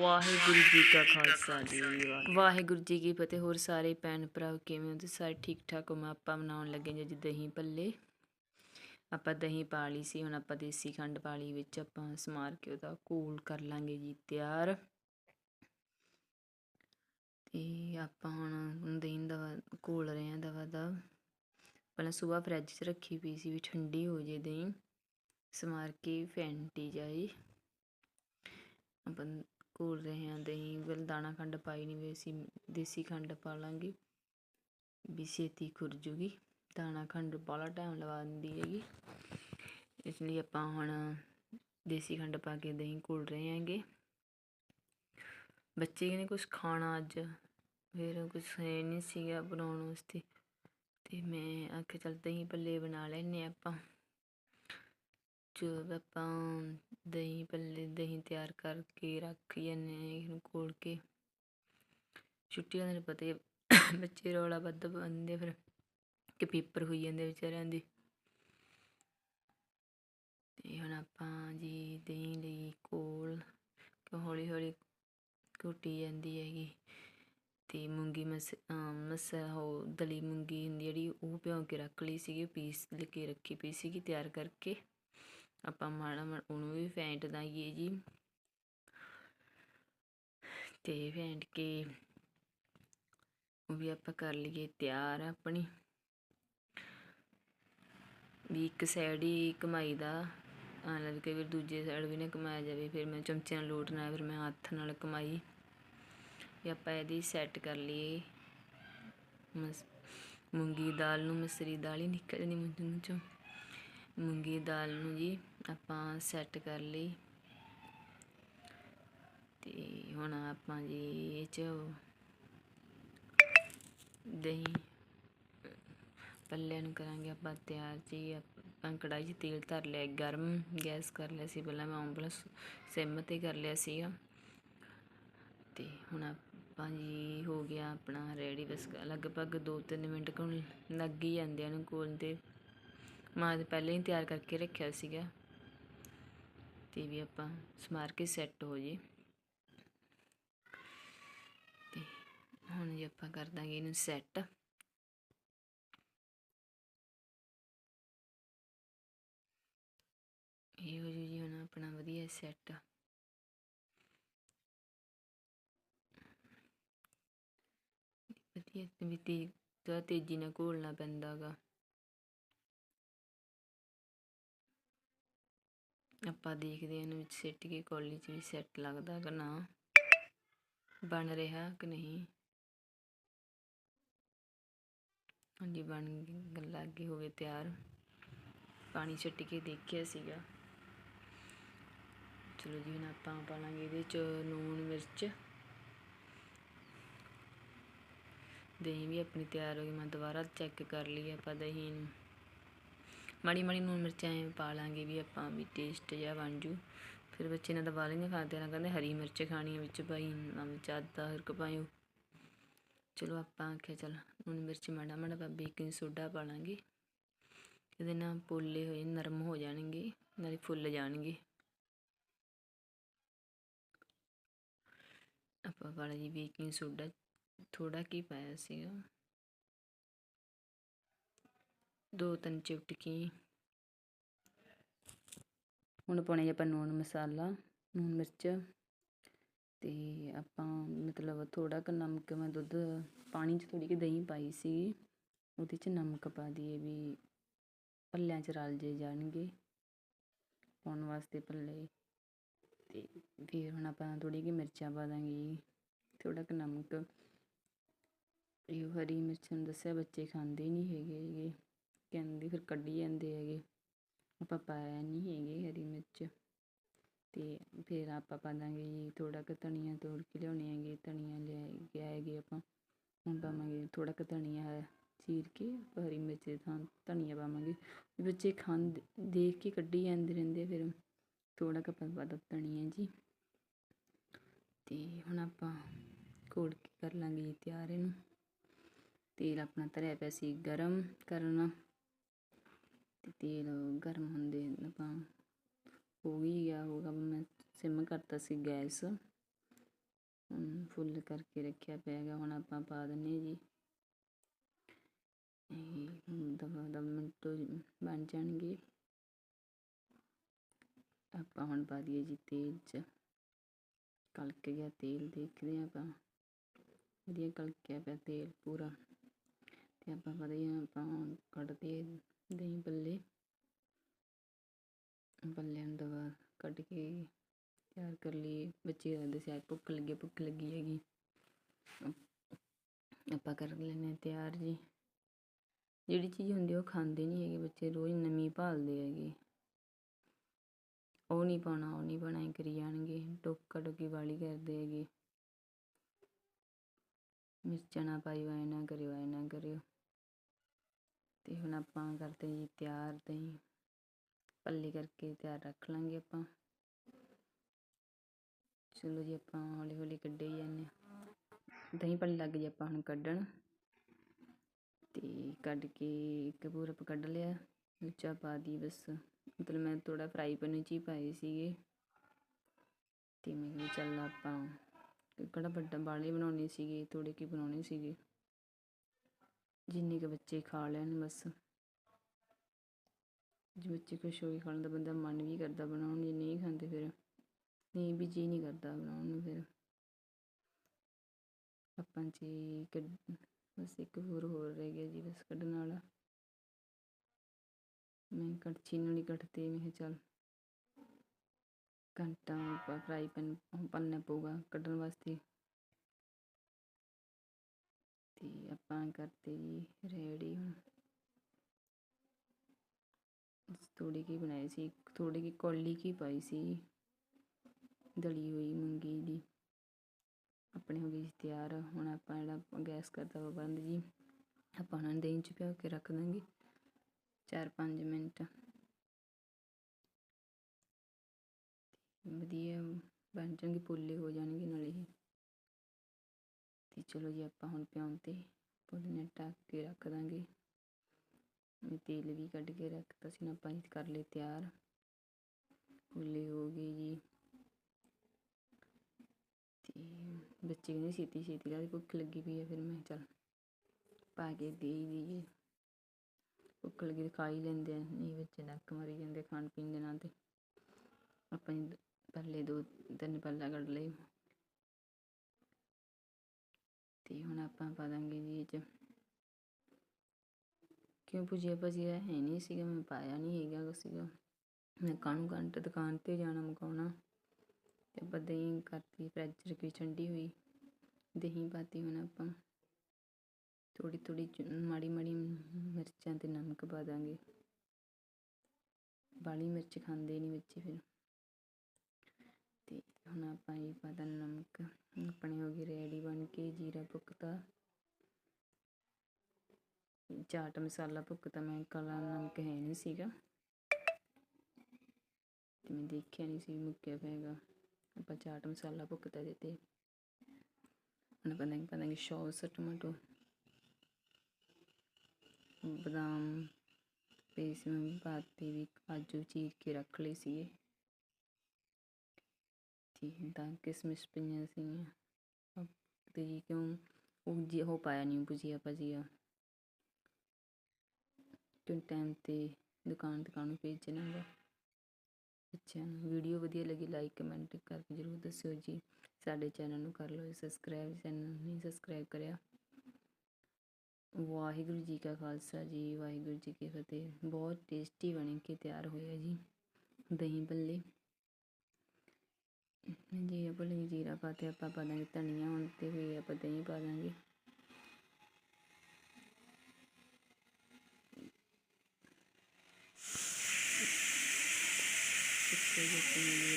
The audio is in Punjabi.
ਵਾਹਿਗੁਰੂ ਜੀ ਕਾ ਖਾਲਸਾ ਜੀ ਵਾਹਿਗੁਰੂ ਜੀ ਕੀ ਫਤਿਹ। ਹੋਰ ਸਾਰੇ ਭੈਣ ਭਰਾ ਕਿਵੇਂ ਹੋ? ਤੇ ਸਾਰੇ ਠੀਕ ਠਾਕ ਹੋ? ਮੈਂ ਆਪਾਂ ਬਣਾਉਣ ਲੱਗੇ ਜੀ ਦਹੀਂ ਭੱਲੇ। ਆਪਾਂ ਦਹੀਂ ਪਾ ਲਈ ਸੀ ਹੁਣ ਆਪਾਂ ਦੇਸੀ ਖੰਡ ਪਾ ਲਈ ਵਿੱਚ ਆਪਾਂ ਸਮਾਰ ਕੇ ਉਹਦਾ ਘੋਲ ਕਰ ਲਾਂਗੇ ਜੀ ਤਿਆਰ। ਤੇ ਆਪਾਂ ਹੁਣ ਦਹੀਂ ਦਾ ਘੋਲ ਰਹੇ ਹਾਂ ਦਵਾ ਦਾ। ਪਹਿਲਾਂ ਸਵੇਰ ਫਰਿੱਜ 'ਚ ਰੱਖੀ ਪਈ ਸੀ ਵੀ ਠੰਡੀ ਹੋ ਜੇ ਦਹੀਂ। ਸਮਾਰ ਕੇ ਫੈਂਟੀ ਜਾਏ। ਆਪਾਂ ਘੋਲ ਰਹੇ ਹਾਂ, ਦਹੀਂ ਵੱਲ ਦਾਣਾ ਖੰਡ ਪਾਈ ਨਹੀਂ ਵੀ ਅਸੀਂ ਦੇਸੀ ਖੰਡ ਪਾ ਲਾਂਗੇ। ਵੀ ਛੇਤੀ ਖੁਰ ਜੂਗੀ। ਦਾਣਾ ਖੰਡ ਬਾਹਲਾ ਟਾਈਮ ਲਵਾ ਦਿੰਦੀ ਹੈਗੀ। ਇਸ ਲਈ ਆਪਾਂ ਹੁਣ ਦੇਸੀ ਖੰਡ ਪਾ ਕੇ ਦਹੀਂ ਘੋਲ ਰਹੇ ਹਾਂਗੇ। ਬੱਚੇ ਨੇ ਕੁਝ ਖਾਣਾ ਅੱਜ। ਫਿਰ ਕੁਝ ਹੈ ਨਹੀਂ ਸੀਗਾ ਬਣਾਉਣ ਵਾਸਤੇ। ਤੇ ਮੈਂ ਆਖਿਆ ਚੱਲ ਦਹੀਂ ਪੱਲੇ ਬਣਾ ਲੈਨੇ ਆਪਾਂ। ਜੋ ਆਪਾਂ ਦਹੀਂ ਭੱਲੇ ਦਹੀਂ ਤਿਆਰ ਕਰਕੇ ਰੱਖ ਜਾਂਦੇ ਹਾਂ ਇਹਨੂੰ ਕੋਲ ਕੇ ਛੁੱਟੀਆਂ ਦੇ ਪਤਾ ਬੱਚੇ ਰੌਲਾ ਵੱਧ ਪਾਉਂਦੇ ਫਿਰ ਕਿ ਪੇਪਰ ਹੋਈ ਜਾਂਦੇ ਵਿਚਾਰਿਆਂ ਦੇ। ਤੇ ਹੁਣ ਆਪਾਂ ਜੀ ਦਹੀਂ ਲਈ ਕੋਲ ਹੌਲੀ ਹੌਲੀ ਘੁੱਟੀ ਜਾਂਦੀ ਹੈਗੀ ਤੇ ਮੂੰਗੀ ਮਸ ਮਸ, ਉਹ ਦਲੀ ਮੂੰਗੀ ਹੁੰਦੀ ਜਿਹੜੀ ਉਹ ਭਿਉਂ ਕੇ ਰੱਖ ਲਈ ਸੀਗੀ, ਪੀਸ ਲੈ ਕੇ ਰੱਖੀ ਪਈ ਸੀਗੀ ਤਿਆਰ ਕਰਕੇ। ਆਪਾਂ ਮਾੜਾ ਮਾੜਾ ਉਹਨੂੰ ਵੀ ਫੈਂਟ ਦਾਂਗੇ ਜੀ। ਤੇ ਫੈਂਟ ਕੇ ਉਹ ਵੀ ਆਪਾਂ ਕਰ ਲਈਏ ਤਿਆਰ ਆਪਣੀ। ਵੀ ਇੱਕ ਸਾਈਡ ਹੀ ਕਮਾਈ ਦਾ ਆ ਲੱਗ ਕੇ ਫਿਰ ਦੂਜੇ ਸਾਈਡ ਵੀ ਨਾ ਕਮਾਇਆ ਜਾਵੇ, ਫਿਰ ਮੈਂ ਚਮਚੇ ਨਾਲ ਲੋਟਣਾ ਫਿਰ ਮੈਂ ਹੱਥ ਨਾਲ ਕਮਾਈ। ਵੀ ਆਪਾਂ ਇਹਦੀ ਸੈੱਟ ਕਰ ਲਈਏ। ਮੂੰਗੀ ਦਾਲ ਨੂੰ ਮਸਰੀ ਦਾਲ ਹੀ ਨਿਕਲ ਜਾਂਦੀ ਮੂੰਹ ਚੋਂ। ਮੂੰਗੀ ਦਾਲ ਨੂੰ ਜੀ ਆਪਾਂ ਸੈੱਟ ਕਰ ਲਈ। ਤੇ ਹੁਣ ਆਪਾਂ ਜੀ ਇਹ ਚ ਦਹੀਂ, ਪੱਲਿਆਂ ਨੂੰ ਕਰਾਂਗੇ ਆਪਾਂ ਤਿਆਰ ਜੀ। ਆਪਾਂ ਕੜਾਈ 'ਚ ਤੇਲ ਧਰ ਲਿਆ, ਗਰਮ ਗੈਸ ਕਰ ਲਿਆ ਸੀ। ਪਹਿਲਾਂ ਮੈਂ ਉਂਗਲ ਸਿਮ ਤੇ ਕਰ ਲਿਆ ਸੀਗਾ। ਤੇ ਹੁਣ ਆਪਾਂ ਜੀ ਹੋ ਗਿਆ ਆਪਣਾ ਰੈਡੀ ਬਸ ਲਗਭਗ 2-3 ਮਿੰਟ ਕੋਲ ਲੱਗ ਹੀ ਜਾਂਦੇ ਹਨ ਕੋਲ ਤੇ। ਮਾਂ ਮੈਂ ਪਹਿਲਾਂ ਹੀ ਤਿਆਰ ਕਰਕੇ ਰੱਖਿਆ ਸੀਗਾ। ਤੇ ਵੀ ਆਪਾਂ ਸਮਾਰ ਕੇ ਸੈੱਟ ਹੋ ਜੇ। ਤੇ ਹੁਣ ਜੀ ਆਪਾਂ ਕਰ ਦਾਂਗੇ ਇਹਨੂੰ ਸੈੱਟ ਇਹ ਹੋ ਜੀ ਹੁਣ ਆਪਣਾ ਵਧੀਆ ਸੈੱਟ ਵਧੀਆ ਵੀ ਤੇਜ਼ੀ ਨਾਲ ਘੋਲਣਾ ਪੈਂਦਾਗਾ ਆਪਾਂ ਦੇਖਦੇ ਹਾਂ ਇਹਨੂੰ ਵਿੱਚ ਸਿੱਟ ਕੇ ਕੌਲੀ 'ਚ ਵੀ ਸੈੱਟ ਲੱਗਦਾ ਕਿ ਨਾ। ਬਣ ਰਿਹਾ ਕਿ ਨਹੀਂ? ਹਾਂਜੀ, ਬਣ ਲੱਗ ਗਈ ਹੋਵੇ ਤਿਆਰ। ਪਾਣੀ ਛੱਟ ਕੇ ਦੇਖਿਆ ਸੀਗਾ। ਚਲੋ ਜੀ, ਹੁਣ ਆਪਾਂ ਪਾ ਲਾਂਗੇ ਇਹਦੇ 'ਚ ਲੂਣ ਮਿਰਚ। ਦਹੀਂ ਵੀ ਆਪਣੀ ਤਿਆਰ ਹੋ ਗਈ, ਮੈਂ ਦੁਬਾਰਾ ਚੈੱਕ ਕਰ ਲਈ ਆਪਾਂ ਦਹੀਂ ਨੂੰ। ਮਾੜੀ ਮਾੜੀ ਨੂਨ ਮਿਰਚਾਂ ਪਾ ਲਾਂਗੇ ਵੀ ਆਪਾਂ ਵੀ ਟੇਸਟ ਜਿਹਾ ਬਣ ਜੂ। ਫਿਰ ਬੱਚੇ ਨੇ ਦਬਾ ਲੈਂਦੇ, ਖਾਂਦੇ ਨਾ ਕਹਿੰਦੇ ਹਰੀ ਮਿਰਚ ਖਾਣੀ ਵਿੱਚ ਭਾਈ, ਨਾ ਵਿੱਚ ਆਦਾ ਹਰਕ ਪਾਇਓ। ਚਲੋ ਆਪਾਂ ਆਖਿਆ ਚਲ ਨੂਨ ਮਿਰਚ ਮਾੜਾ ਮਾੜਾ ਬੇਕਿੰਗ ਸੋਡਾ ਪਾ ਲਾਂਗੇ। ਇਹਦੇ ਨਾਲ ਪੋਲੇ ਹੋਏ, ਨਰਮ ਹੋ ਜਾਣਗੇ, ਨਾਲੇ ਫੁੱਲ ਜਾਣਗੇ। ਆਪਾਂ ਵਾਲਾ ਜੀ ਬੇਕਿੰਗ ਸੋਡਾ ਥੋੜਾ ਕੀ ਪਾਇਆ ਸੀਗਾ। ਦੋ ਤਿੰਨ ਚਿਪਟਕੀ। ਹੁਣ ਪਾਉਣੇ ਆਪਾਂ ਨੂਣ ਮਸਾਲਾ, ਨੂਣ ਮਿਰਚ ਤੇ ਆਪਾਂ ਮਤਲਬ ਥੋੜਾ ਕੁ ਨਮਕ, ਮੈਂ ਦੁੱਧ ਪਾਣੀ 'ਚ ਥੋੜੀ ਕਿ ਦਹੀਂ ਪਾਈ ਸੀ ਉਹਦੇ 'ਚ ਨਮਕ ਪਾ ਦਈਏ ਵੀ ਪੱਲਿਆਂ 'ਚ ਰਲ ਜੇ ਜਾਣਗੇ ਪਾਉਣ ਵਾਸਤੇ ਪੱਲੇ। ਤੇ ਫਿਰ ਹੁਣ ਆਪਾਂ ਥੋੜੀ ਕਿ ਮਿਰਚਾਂ ਪਾ ਦਾਂਗੇ ਥੋੜਾ ਕੁ ਨਮਕ। ਇਹ ਹਰੀ ਮਿਰਚ ਨੂੰ ਦੱਸਿਆ ਬੱਚੇ ਖਾਂਦੇ ਨਹੀਂ ਹੈਗੇ। ਕਹਿੰਦੇ, ਫਿਰ ਕੱਢੀ ਜਾਂਦੇ ਹੈਗੇ। ਆਪਾਂ ਪਾਇਆ ਨਹੀਂ ਹੈਗੇ ਹਰੀ ਮਿਰਚ। ਅਤੇ ਫਿਰ ਆਪਾਂ ਪਾ ਦਾਂਗੇ ਜੀ ਥੋੜ੍ਹਾ ਕੁ ਧਨੀਆ ਤੋੜ ਕੇ ਲਿਆਉਣੇ ਹੈਗੇ। ਧਨੀਆ ਲੈ ਕੇ ਆਏਗੇ ਆਪਾਂ। ਹੁਣ ਪਾਵਾਂਗੇ ਥੋੜ੍ਹਾ ਕੁ ਧਨੀਆ ਚੀਰ ਕੇ ਹਰੀ ਮਿਰਚ ਦੇ ਥਾਂ ਧਨੀਆ ਪਾਵਾਂਗੇ। ਬੱਚੇ ਖਾਂਦੇ ਦੇਖ ਕੇ ਕੱਢੀ ਜਾਂਦੇ ਰਹਿੰਦੇ ਫਿਰ। ਥੋੜ੍ਹਾ ਕੁ ਆਪਾਂ ਪਾ ਦਾ ਧਨੀਆ ਜੀ। ਅਤੇ ਹੁਣ ਆਪਾਂ ਘੋੜ ਕੇ ਕਰ ਲਾਂਗੇ ਜੀ ਤਿਆਰ ਇਹਨੂੰ। ਤੇਲ ਆਪਣਾ ਧਰਿਆ ਪਿਆ ਸੀ ਗਰਮ ਕਰਨਾ। ਤੇ ਤੇਲ ਗਰਮ ਹੁੰਦੇ ਆਪਾਂ ਹੋ ਹੀ ਗਿਆ ਹੋਗਾ ਮੈਂ ਸਿਮ ਕਰਤਾ ਸੀ ਗੈਸ। ਹੁਣ ਫੁੱਲ ਕਰਕੇ ਰੱਖਿਆ ਪਿਆ ਹੈਗਾ, ਹੁਣ ਆਪਾਂ ਪਾ ਦਿੰਨੇ ਜੀ। ਇਹ ਦਵਾ ਦਵਾ ਮਿੰਟੋ ਬਣ ਜਾਣਗੇ। ਆਪਾਂ ਹੁਣ ਪਾ ਦਈਏ ਜੀ ਤੇਲ 'ਚ। ਕਲਕ ਗਿਆ ਤੇਲ, ਦੇਖਦੇ ਹਾਂ ਆਪਾਂ। ਵਧੀਆ ਕਲਕਿਆ ਪਿਆ ਤੇਲ ਪੂਰਾ। ਤੇ ਆਪਾਂ ਵਧੀਆ ਆਪਾਂ ਕੱਢਦੇ ਦਹੀਂ ਭੱਲੇ ਭੱਲਿਆਂ ਨੂੰ ਦਵਾ ਕੱਢ ਕੇ ਤਿਆਰ ਕਰ ਲਈਏ। ਬੱਚੇ ਕਹਿੰਦੇ ਸੀ ਅੱਜ ਭੁੱਖ ਲੱਗੀ ਭੁੱਖ ਲੱਗੀ ਹੈਗੀ। ਆਪਾਂ ਕਰ ਲੈਂਦੇ ਹਾਂ ਤਿਆਰ ਜੀ। ਜਿਹੜੀ ਚੀਜ਼ ਹੁੰਦੀ ਉਹ ਖਾਂਦੇ ਨਹੀਂ ਹੈਗੇ ਬੱਚੇ, ਰੋਜ਼ ਨਵੀਂ ਭਾਲਦੇ ਹੈਗੇ। ਉਹ ਨਹੀਂ ਪਾਉਣਾ, ਉਹ ਨਹੀਂ ਪਾਉਣਾ, ਐਂ ਕਰੀ ਜਾਣਗੇ। ਟੋਕਾ ਟੋਕੀ ਵਾਲੀ ਕਰਦੇ ਹੈਗੇ। ਮਿਰਚਾਂ ਨਾ ਪਾਈ ਐਂ ਨਾ ਕਰਿਓ, ਐਂ ਨਾ ਕਰਿਓ। ਅਤੇ ਹੁਣ ਆਪਾਂ ਕਰਦੇ ਜੀ ਤਿਆਰ, ਦਹੀਂ ਪੱਲੇ ਕਰਕੇ ਤਿਆਰ ਰੱਖ ਲਾਂਗੇ ਆਪਾਂ। ਚਲੋ ਜੀ, ਆਪਾਂ ਹੌਲੀ ਹੌਲੀ ਕੱਢੇ ਹੀ ਜਾਂਦੇ ਹਾਂ। ਦਹੀਂ ਪੱਲੇ ਲੱਗ ਜੇ ਆਪਾਂ ਹੁਣ ਕੱਢਣ। ਤੇ ਕੱਢ ਕੇ ਇੱਕ ਪੂਰਾ ਆਪਾਂ ਕੱਢ ਲਿਆ। ਉੱਚਾ ਪਾ ਦੀ ਬਸ। ਮਤਲਬ ਮੈਂ ਥੋੜਾ ਫਰਾਈ ਪੈਨ 'ਚ ਹੀ ਪਾਏ ਸੀਗੇ। ਤੇ ਮੈਂ ਕਿਹਾ ਚੱਲ ਆਪਾਂ ਕਿਹੜਾ ਵੱਡਾ ਬਾਲੇ ਬਣਾਉਣੇ ਸੀਗੇ ਥੋੜੇ ਕੀ ਬਣਾਉਣੇ ਸੀਗੇ। ਜਿੰਨੇ ਕੁ ਬੱਚੇ ਖਾ ਲੈਣ ਬਸ। ਜੇ ਬੱਚੇ ਖੁਸ਼ ਹੋ ਕੇ ਖਾਣ ਦਾ ਬੰਦਾ ਮਨ ਵੀ ਕਰਦਾ ਬਣਾਉਣ, ਜੇ ਨਹੀਂ ਖਾਂਦੇ ਫਿਰ ਨਹੀਂ ਵੀ ਜੀ ਨਹੀਂ ਕਰਦਾ ਬਣਾਉਣ ਨੂੰ ਫਿਰ। ਆਪਾਂ ਜੀ ਕੱਢ ਬਸ ਇੱਕ ਹੋਰ ਹੋਰ ਰਹਿ ਗਿਆ ਜੀ ਬਸ ਕੱਢਣ ਵਾਲਾ। ਮੈਂ ਕੜਛੀ ਨਾਲ ਹੀ ਕੱਢਤੇ ਮੈਂ ਕਿਹਾ ਚੱਲ ਘੰਟਾ ਫਰਾਈ ਪੈਨ ਪੰਨਾ ਪਊਗਾ ਕੱਢਣ ਵਾਸਤੇ। ਤੇ ਆਪਾਂ ਕਰਤੇ ਜੀ ਰੈਡੀ ਹੁਣ ਥੋੜੀ ਕੀ ਬਣਾਈ ਸੀ ਥੋੜੀ ਕੀ ਕੌਲੀ ਕੀ ਪਾਈ ਸੀ, ਦਲੀ ਹੋਈ ਮੂੰਗੀ ਦੀ। ਆਪਣੇ ਹੋ ਗਈ ਜੀ ਤਿਆਰ, ਹੁਣ ਆਪਾਂ ਜਿਹੜਾ ਗੈਸ ਕਰਤਾ ਵਾ ਬੰਦ ਜੀ। ਆਪਾਂ ਉਹਨਾਂ ਨੂੰ ਦਹੀਂ ਚ ਭਿਓ ਕੇ ਰੱਖ ਦਾਂਗੇ 4-5 ਮਿੰਟ। ਵਧੀਆ, ਬਣ ਜਾਣਗੇ, ਪੋਲੇ ਹੋ ਜਾਣਗੇ ਨਾਲੇ। ਹੀ ਤੇ ਚਲੋ ਜੀ ਆਪਾਂ ਹੁਣ ਪਿਆਉਣ ਤੇ ਪੋਲੇ ਨੇ ਢੱਕ ਕੇ ਰੱਖ ਦਾਂਗੇ। ਤੇਲ ਵੀ ਕੱਢ ਕੇ ਰੱਖਤਾ ਸੀ ਨਾ, ਆਪਾਂ ਇਹ ਕਰ ਲਏ ਤਿਆਰ। ਪੋਲੇ ਹੋ ਗਏ ਜੀ। ਤੇ ਬੱਚੇ ਕਹਿੰਦੇ ਛੇਤੀ ਛੇਤੀ ਲਾ ਭੁੱਖ ਲੱਗੀ ਪਈ ਹੈ ਫਿਰ ਮੈਂ ਚੱਲ ਪਾ ਕੇ ਦੇ ਹੀ ਦਈਏ ਭੁੱਖ ਲੱਗੀ ਖਾ ਹੀ ਲੈਂਦੇ ਆ, ਨਹੀਂ ਬੱਚੇ ਨੱਕ ਮਾਰੀ ਜਾਂਦੇ ਖਾਣ ਪੀਣ ਦੇ ਨਾਂ ਤੇ। ਆਪਾਂ ਪਹਿਲੇ ਦੋ ਤਿੰਨ ਪੱਲਾ ਕੱਢ ਲਏ। ਤੇ ਹੁਣ ਆਪਾਂ ਪਾ ਦਾਂਗੇ ਜੀ ਇਹ 'ਚ। ਕਿਉਂ ਭੁਜੀਆ ਭਜੀਆ ਹੈ ਨਹੀਂ ਸੀਗਾ, ਮੈਂ ਪਾਇਆ ਨਹੀਂ ਹੈਗਾ ਸੀਗਾ। ਮੈਂ ਕਾਹਨੂੰ ਘੰਟੇ ਦੁਕਾਨ ਤੇ ਜਾਣਾ ਮੁਕਾਉਣਾ ਤੇ ਆਪਾਂ ਦਹੀਂ ਕਰਤੀ ਫਰਿੱਜ 'ਚ ਠੰਡੀ ਹੋਈ। ਦਹੀਂ ਪਾਤੀ ਹੁਣ ਆਪਾਂ। ਥੋੜੀ ਥੋੜੀ ਮਾੜੀ ਮਾੜੀ ਮਿਰਚਾਂ ਤੇ ਨਮਕ ਪਾ ਦਾਂਗੇ। ਬਾਲੀ ਮਿਰਚ ਖਾਂਦੇ ਨਹੀਂ ਬੱਚੇ ਫਿਰ। ਹੁਣ ਆਪਾਂ ਇਹ ਪਾ ਦਾਂ ਨਮਕ, ਆਪਣੇ ਹੋ ਗਏ ਰੈਡੀ ਬਣ ਕੇ ਜੀਰਾ ਭੁੱਕਤਾ ਚਾਟ ਮਸਾਲਾ ਭੁੱਕਤਾ ਮੈਂ ਕਾਲਾ ਨਮਕ ਹੈ ਨਹੀਂ ਸੀਗਾ। ਤੇ ਮੈਂ ਦੇਖਿਆ ਨਹੀਂ ਸੀ ਮੁੱਕਿਆ ਪਏਗਾ ਆਪਾਂ ਚਾਟ ਮਸਾਲਾ ਭੁੱਕਤਾ ਇਹਦੇ ਤੇ। ਹੁਣ ਆਪਾਂ ਦਾਂਗੇ ਪਾ ਸੌਸ ਟਮਾਟੋ। ਬਦਾਮ ਪੀਸ ਮੈਂ ਪਾਤੇ ਵੀ ਕਾਜੂ ਚੀਰ ਕੇ ਰੱਖ ਲਏ ਸੀਗੇ। ਤੇ ਤਾਂ ਕਿਸਮਿਸ ਪਈਆਂ ਸੀਗੀਆਂ ਤੇ ਜੀ ਕਿਉਂ ਉਹ ਜੀ ਉਹ ਪਾਇਆ ਨਹੀਂ ਭੁਜੀਆ ਭਜੀਆ ਕਿਉਂ ਟਾਈਮ ਤੇ ਦੁਕਾਨ ਦੁਕਾਨ ਨੂੰ ਭੇਜਣਾ ਗਾ ਅੱਛਾ ਵੀਡੀਓ ਵਧੀਆ ਲੱਗੀ ਲਾਈਕ ਕਮੈਂਟ ਕਰਕੇ ਜ਼ਰੂਰ ਦੱਸਿਓ ਜੀ ਸਾਡੇ ਚੈਨਲ ਨੂੰ ਕਰ ਲਓ ਸਬਸਕ੍ਰਾਈਬ ਚੈਨਲ ਨਹੀਂ ਸਬਸਕ੍ਰਾਈਬ ਕਰਿਆ ਵਾਹਿਗੁਰੂ ਜੀ ਕਾ ਖਾਲਸਾ ਜੀ ਵਾਹਿਗੁਰੂ ਜੀ ਕੀ ਫਤਿਹ ਬਹੁਤ ਟੇਸਟੀ ਬਣ ਕੇ ਤਿਆਰ ਹੋਇਆ ਜੀ ਦਹੀਂ ਭੱਲੇ ਜੀਰਾ ਭੁੱਲ ਜੀਰਾ ਪਾ ਤੇ ਆਪਾਂ ਪਾ ਦਾਂਗੇ ਧਨੀਆ ਹੁਣ ਤੇ ਵੀ ਆਪਾਂ ਦਹੀਂ ਪਾ ਦਾਂਗੇ। ਸੁੱਕੇ ਜਿਹੇ